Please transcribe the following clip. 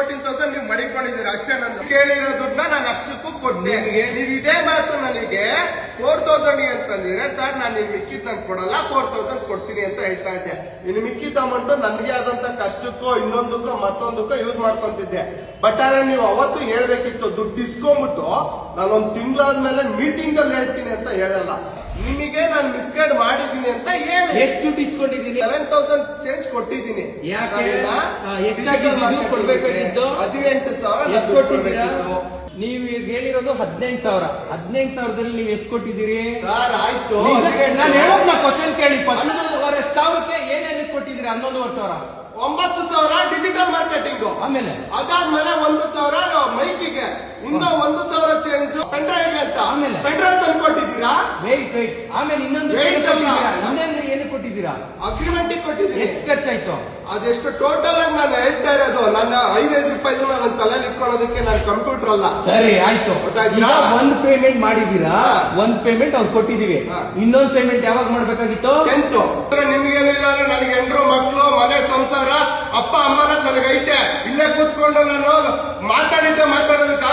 Fourteen thousand ನೀವು ಮಡಿಕೊಂಡಿದ್ದೀರಿ ಅಷ್ಟೇ ನಾನು ಕೇಳಿರೋ ದುಡ್ಡನ್ನ ನಾನು ಅಷ್ಟಕ್ಕೂ ಕೊಟ್ಟೆ. ನೀವು ಇದೇ ಮಾತು ನನಗೆ ಫೋರ್ ತೌಸಂಡ್ ಅಂತಂದಿದ್ರೆ ಸರ್ ನಾನು ನಿಮ್ ಮಿಕ್ಕಿದ್ ಕೊಡಲ್ಲ ಫೋರ್ ತೌಸಂಡ್ ಕೊಡ್ತೀನಿ ಅಂತ ಹೇಳ್ತಾ ಇದ್ದೆ. ಇನ್ನು ಮಿಕ್ಕಿದ ಅಮೌಂಟ್ ನನ್ಗೆ ಆದಂತ ಕಷ್ಟಕ್ಕೋ ಇನ್ನೊಂದಕ್ಕೋ ಮತ್ತೊಂದಕ್ಕೋ ಯೂಸ್ ಮಾಡ್ಕೊಂತಿದ್ದೆ. ಬಟ್ ಆದ್ರೆ ನೀವು ಅವತ್ತು ಹೇಳ್ಬೇಕಿತ್ತು ದುಡ್ಡು ಇಸ್ಕೊಂಡ್ಬಿಟ್ಟು ನಾನೊಂದು ತಿಂಗಳಾದ್ಮೇಲೆ ಮೀಟಿಂಗ್ ಅಲ್ಲಿ ಹೇಳ್ತೀನಿ ಅಂತ ಹೇಳಲ್ಲ. ನಿಮಗೆ ನಾನು ಮಿಸ್ಗೈಡ್ ಮಾಡಿದೀನಿ ಅಂತ ಹೇಳಿ. ಎಷ್ಟು ದುಡ್ಡು ಇಸ್ಕೊಂಡಿದ್ದೀನಿ? ಸೆವೆನ್ ತೌಸಂಡ್ ಚೇಂಜ್ ಕೊಟ್ಟಿದ್ದೀನಿ. ಯಾಕೆ? ಸರಿನಾ? ಹಾ, ಎಷ್ಟಾಗಿದ್ದು Physical marketing ಕೊಡ್ಬೇಕಾಗಿದ್ದು? ಹದಿನೆಂಟು ಸಾವಿರ ನೀವ್ ಎಷ್ಟು ದುಡ್ಡು ಕೊಟ್ಟಿದ್ದೀರಾ? ಕೊಡ್ಬೇಕಿತ್ತು. ನೀವು ಈಗ ಹೇಳಿರೋದು ಹದಿನೆಂಟು ಸಾವಿರ. ಹದಿನೆಂಟು ಸಾವಿರದಲ್ಲಿ ನೀವು ಎಷ್ಟು ಕೊಟ್ಟಿದ್ದೀರಿ? ಸರ್ ಆಯ್ತು. ನಾನು ಹೇಳೋದ್ನ ಕ್ವಶನ್ ಕೇಳಿ. ಹನ್ನೊಂದುವರೆ ಸಾವಿರಕ್ಕೆ ಏನೇನು ಕೊಟ್ಟಿದ್ದೀರಿ? ಹನ್ನೊಂದುವರೆ ಸಾವಿರ. ಒಂಬತ್ತು ಸಾವಿರ ಡಿಜಿಟಲ್ ಮಾರ್ಕೆಟಿಂಗ್ ಆಮೇಲೆ? ಅದಾದ್ಮೇಲೆ ಒಂದು ಸಾವಿರ ಮೈಕಿಗೆ. ಇನ್ನೂ ಒಂದು ಸಾವಿರ ಚೇಂಜ್ ಪೆಂಡ್ರೈವ್ ಅಂತ? ಆಮೇಲೆ? ವೇಟ್ ವೇಟ್ ಆಮೇಲೆ ಇನ್ನೊಂದು Wait ಅಲ್ಲ. ಇನ್ನೊಂದು ಏನು ಕೊಟ್ಟಿದ್ದೀರಾ? ಅಗ್ರಿಮೆಂಟ್ ಕೊಟ್ಟಿದ್ದೀನಿ. ಎಷ್ಟು ಖರ್ಚಾಯ್ತು? ಅದೆಷ್ಟು ಟೋಟಲ್ ಆಗಿ ನಾನು ಹೇಳ್ತಾ ಇರೋದು. ನನ್ನ ಐದೈದು ರೂಪಾಯಿ ನನ್ನ ತಲೆಯಲ್ಲಿ ಇಟ್ಕೊಳ್ಳೋದಕ್ಕೆ ನಾನು ಕಂಪ್ಯೂಟರ್ ಅಲ್ಲ. ಸರಿ ಆಯ್ತು. ಗೊತ್ತಾಯ್ತಾ? ಈಗ ಒಂದ್ ಪೇಮೆಂಟ್ ಮಾಡಿದೀರಾ ಹಾ. ಒಂದ್ ಪೇಮೆಂಟ್ ಅವ್ರು ಕೊಟ್ಟಿದೀವಿ ಹಾ. ಇನ್ನೊಂದ್ ಪೇಮೆಂಟ್ ಯಾವಾಗ ಮಾಡ್ಬೇಕಾಗಿತ್ತು? ಟೆಂತ್ ನಿಮ್ಗೇನಿಲ್ಲ ಅಂದ್ರೆ ನನಗೆ ಹೆಂಡ್ರು ಮಕ್ಕಳು ಮನೆ ಸಂಸಾರ ಅಪ್ಪ ಅಮ್ಮನ ನನಗೈತೆ. ಇಲ್ಲೇ ಕೂತ್ಕೊಂಡು ನಾನು ಮಾತಾಡಿದ್ದೆ ಮಾತಾಡೋದಕ್ಕೆ